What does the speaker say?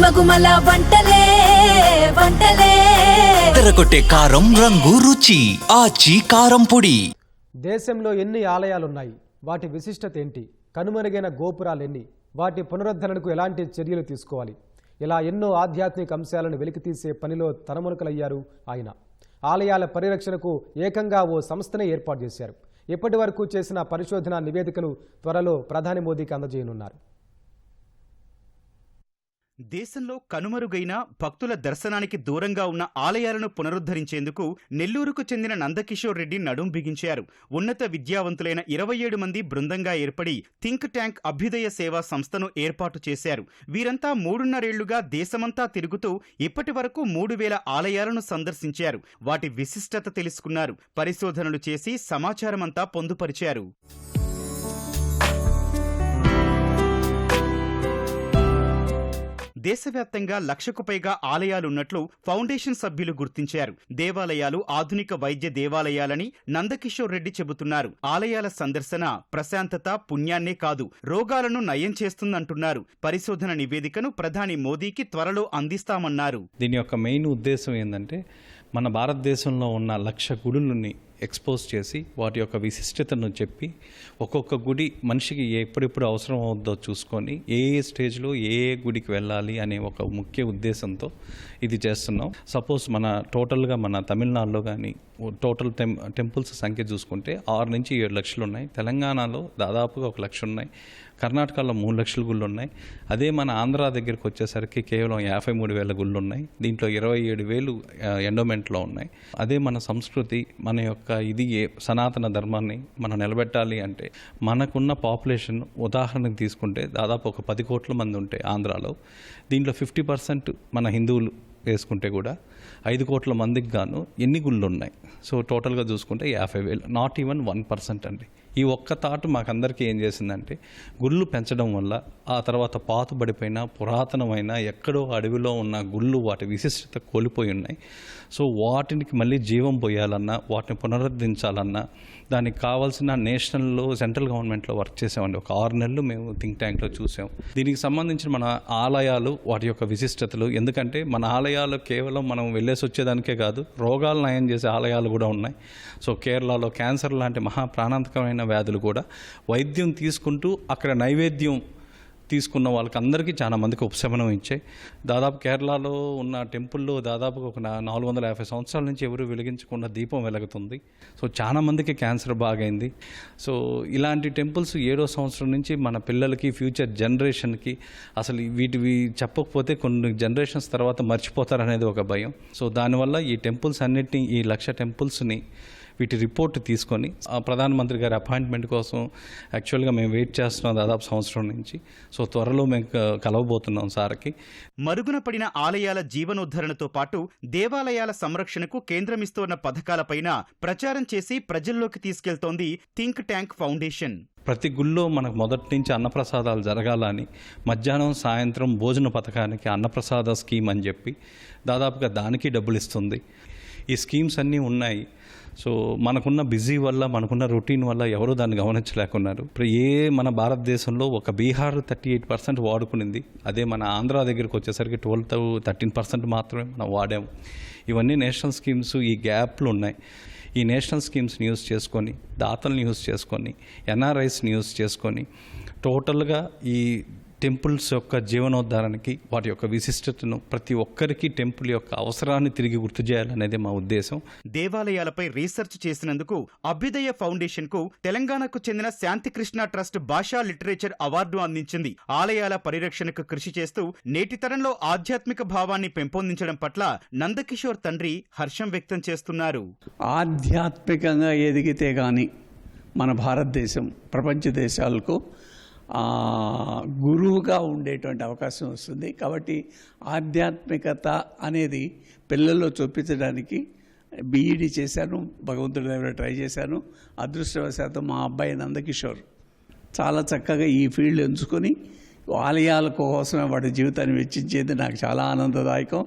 గుమగుమల వంటలే వంటలే. తెరకొట్టే కారం రంగు రుచి ఆచి కారం పొడి. దేశంలో ఎన్ని ఆలయాలున్నాయి? వాటి విశిష్టత ఏంటి? కనుమరుగైన గోపురాలు ఎన్ని వాటి పునరుద్ధరణకు ఎలాంటి చర్యలు తీసుకోవాలి? ఇలా ఎన్నో ఆధ్యాత్మిక అంశాలను వెలికితీసే పనిలో తలమునకలయ్యారు ఆయన. ఆలయాల పరిరక్షణకు ఏకంగా ఓ సంస్థనే ఏర్పాటు చేశారు. ఇప్పటి వరకు చేసిన పరిశోధన నివేదికను త్వరలో ప్రధాని మోదీకి అందజేయనున్నారు. దేశంలో కనుమరుగైన భక్తుల దర్శనానికి దూరంగా ఉన్న ఆలయాలను పునరుద్ధరించేందుకు నెల్లూరుకు చెందిన నందకిషోర్ రెడ్డి నడుం బిగించారు. ఉన్నత విద్యావంతులైన ఇరవై ఏడు మంది బృందంగా ఏర్పడి థింక్ ట్యాంక్ అభ్యుదయ సేవా సంస్థను ఏర్పాటు చేశారు. వీరంతా మూడున్నరేళ్ళుగా దేశమంతా తిరుగుతూ ఇప్పటి వరకు మూడు వేల ఆలయాలను సందర్శించారు. వాటి విశిష్టత తెలుసుకున్నారు. పరిశోధనలు చేసి సమాచారమంతా పొందుపరిచారు. దేశవ్యాప్తంగా లక్షకు పైగా ఆలయాలున్నట్లు ఫౌండేషన్ సభ్యులు గుర్తించారు. దేవాలయాలు ఆధునిక వైద్య దేవాలయాలని నందకిషోర్ రెడ్డి చెబుతున్నారు. ఆలయాల సందర్శన ప్రశాంతత పుణ్యాన్నే కాదు రోగాలను నయం చేస్తుందంటున్నారు. పరిశోధన నివేదికను ప్రధాని మోదీకి త్వరలో అందిస్తామన్నారు. దీని యొక్క మెయిన్ ఉద్దేశం ఏంటంటే మన భారతదేశంలో ఉన్న లక్ష గుడులని ఎక్స్పోజ్ చేసి వాటి యొక్క విశిష్టతను చెప్పి ఒక్కొక్క గుడి మనిషికి ఎప్పుడెప్పుడు అవసరం అవుద్దో చూసుకొని ఏ ఏ స్టేజ్లో ఏ ఏ గుడికి వెళ్ళాలి అనే ఒక ముఖ్య ఉద్దేశంతో ఇది చేస్తున్నాం. సపోజ్ మన టోటల్గా మన తమిళనాడులో కానీ టోటల్ టెం టెంపుల్స్ సంఖ్య చూసుకుంటే ఆరు నుంచి ఏడు లక్షలు ఉన్నాయి తెలంగాణలో దాదాపుగా ఒక లక్ష ఉన్నాయి కర్ణాటకలో మూడు లక్షల గుళ్ళు ఉన్నాయి అదే మన ఆంధ్ర దగ్గరికి వచ్చేసరికి కేవలం యాభై మూడు వేల గుళ్ళు ఉన్నాయి దీంట్లో ఇరవై ఏడు వేలు ఎండోమెంట్లో ఉన్నాయి. అదే మన సంస్కృతి మన యొక్క ఇది ఏ సనాతన ధర్మాన్ని మనం నిలబెట్టాలి అంటే మనకున్న పాపులేషన్ ఉదాహరణకు తీసుకుంటే దాదాపు ఒక పది కోట్ల మంది ఉంటే ఆంధ్రాలో. దీంట్లో ఫిఫ్టీ పర్సెంట్ మన హిందువులు వేసుకుంటే కూడా ఐదు కోట్ల మందికి గాను ఎన్ని గుళ్ళు ఉన్నాయి సో టోటల్గా చూసుకుంటే యాభై వేలు నాట్ ఈవెన్ వన్ పర్సెంట్ అండి. ఈ ఒక్క థాట్ మాకందరికీ ఏం చేసిందంటే గుళ్ళు పెంచడం వల్ల ఆ తర్వాత పాతుబడిపోయిన పురాతనమైన ఎక్కడో అడవిలో ఉన్న గుళ్ళు వాటి విశిష్టత కోల్పోయి ఉన్నాయి. సో వాటికి మళ్ళీ జీవం పోయాలన్నా వాటిని పునరుద్ధరించాలన్నా దానికి కావాల్సిన నేషనల్లో సెంట్రల్ గవర్నమెంట్లో వర్క్ చేసామండి. ఒక ఆరు నెలలు మేము థింక్ ట్యాంక్లో చూసాం. దీనికి సంబంధించిన మన ఆలయాలు వాటి యొక్క విశిష్టతలు ఎందుకంటే మన ఆలయాలు కేవలం మనం వెళ్ళేసి వచ్చేదానికే కాదు రోగాలు నయం చేసే ఆలయాలు కూడా ఉన్నాయి. సో కేరళలో క్యాన్సర్ లాంటి మహా ప్రాణాంతకమైన వ్యాధులు కూడా వైద్యం తీసుకుంటూ అక్కడ నైవేద్యం తీసుకున్న వాళ్ళకి అందరికీ చాలా మందికి ఉపశమనం ఇచ్చాయి. దాదాపు కేరళలో ఉన్న టెంపుల్లో దాదాపు ఒక నాలుగు వందల యాభై సంవత్సరాల నుంచి ఎవరు వెలిగించకుండా దీపం వెలుగుతుంది. సో చాలా మందికి క్యాన్సర్ బాగైంది. సో ఇలాంటి టెంపుల్స్ ఏడో సంవత్సరం నుంచి మన పిల్లలకి ఫ్యూచర్ జనరేషన్కి అసలు వీటివి చెప్పకపోతే కొన్ని జనరేషన్స్ తర్వాత మర్చిపోతారనేది ఒక భయం. సో దానివల్ల ఈ టెంపుల్స్ అన్నిటినీ ఈ లక్ష టెంపుల్స్ని వీటి రిపోర్ట్ తీసుకొని ప్రధానమంత్రి గారి అపాయింట్మెంట్ కోసం యాక్చువల్గా మేము వెయిట్ చేస్తున్నాం దాదాపు సంవత్సరం నుంచి. సో త్వరలో మేము కలవబోతున్నాం సార్కి. మరుగున పడిన ఆలయాల జీవనోద్ధరణతో పాటు దేవాలయాల సంరక్షణకు కేంద్రమిస్తోన్న పథకాలపైన ప్రచారం చేసి ప్రజల్లోకి తీసుకెళ్తోంది థింక్ ట్యాంక్ ఫౌండేషన్. ప్రతి గుళ్ళో మనకు మొదటి నుంచి అన్నప్రసాదాలు జరగాలని మధ్యాహ్నం సాయంత్రం భోజన పథకానికి అన్నప్రసాద స్కీమ్ అని చెప్పి దాదాపుగా దానికి డబ్బులు ఇస్తుంది ఈ స్కీమ్స్ అన్నీ ఉన్నాయి. సో మనకున్న బిజీ వల్ల మనకున్న రొటీన్ వల్ల ఎవరు దాన్ని గమనించలేకున్నారు. ఇప్పుడు ఏ మన భారతదేశంలో ఒక బీహార్ థర్టీ ఎయిట్ పర్సెంట్ వాడుకునింది అదే మన ఆంధ్ర దగ్గరికి వచ్చేసరికి ట్వెల్వ్ థర్టీన్ పర్సెంట్ మాత్రమే మనం వాడాము. ఇవన్నీ నేషనల్ స్కీమ్స్ ఈ గ్యాప్లు ఉన్నాయి. ఈ నేషనల్ స్కీమ్స్ని యూస్ చేసుకొని దాతల్ని యూస్ చేసుకొని ఎన్ఆర్ఐస్ని యూస్ చేసుకొని టోటల్గా ఈ టెంపుల్స్ యొక్క జీవనోద్ధారానికి వాటి యొక్క విశిష్టతను ప్రతి ఒక్కరికి టెంపుల్ యొక్క అవసరాన్ని తిరిగి గుర్తు చేయాలనేది మా ఉద్దేశం. దేవాలయాలపై రీసెర్చ్ చేసినందుకు అభ్యుదయ ఫౌండేషన్కు తెలంగాణకు చెందిన శాంతికృష్ణ ట్రస్ట్ భాషా లిటరేచర్ అవార్డు అందించింది. ఆలయాల పరిరక్షణకు కృషి చేస్తూ నేటి తరంలో ఆధ్యాత్మిక భావాన్ని పెంపొందించడం పట్ల నందకిషోర్ తండ్రి హర్షం వ్యక్తం చేస్తున్నారు. ఆధ్యాత్మికంగా ఎదిగితే కానీ మన భారతదేశం ప్రపంచ దేశాలకు గురువుగా ఉండేటువంటి అవకాశం వస్తుంది. కాబట్టి ఆధ్యాత్మికత అనేది పిల్లల్లో చూపించడానికి బీఈడి చేశాను భగవంతుడి దగ్గర ట్రై చేశాను. అదృష్టవశాత్తు మా అబ్బాయి నందకిషోర్ చాలా చక్కగా ఈ ఫీల్డ్ ఎంచుకొని ఆలయాల కోసమే వాడి జీవితాన్ని వెచ్చించేది నాకు చాలా ఆనందదాయకం.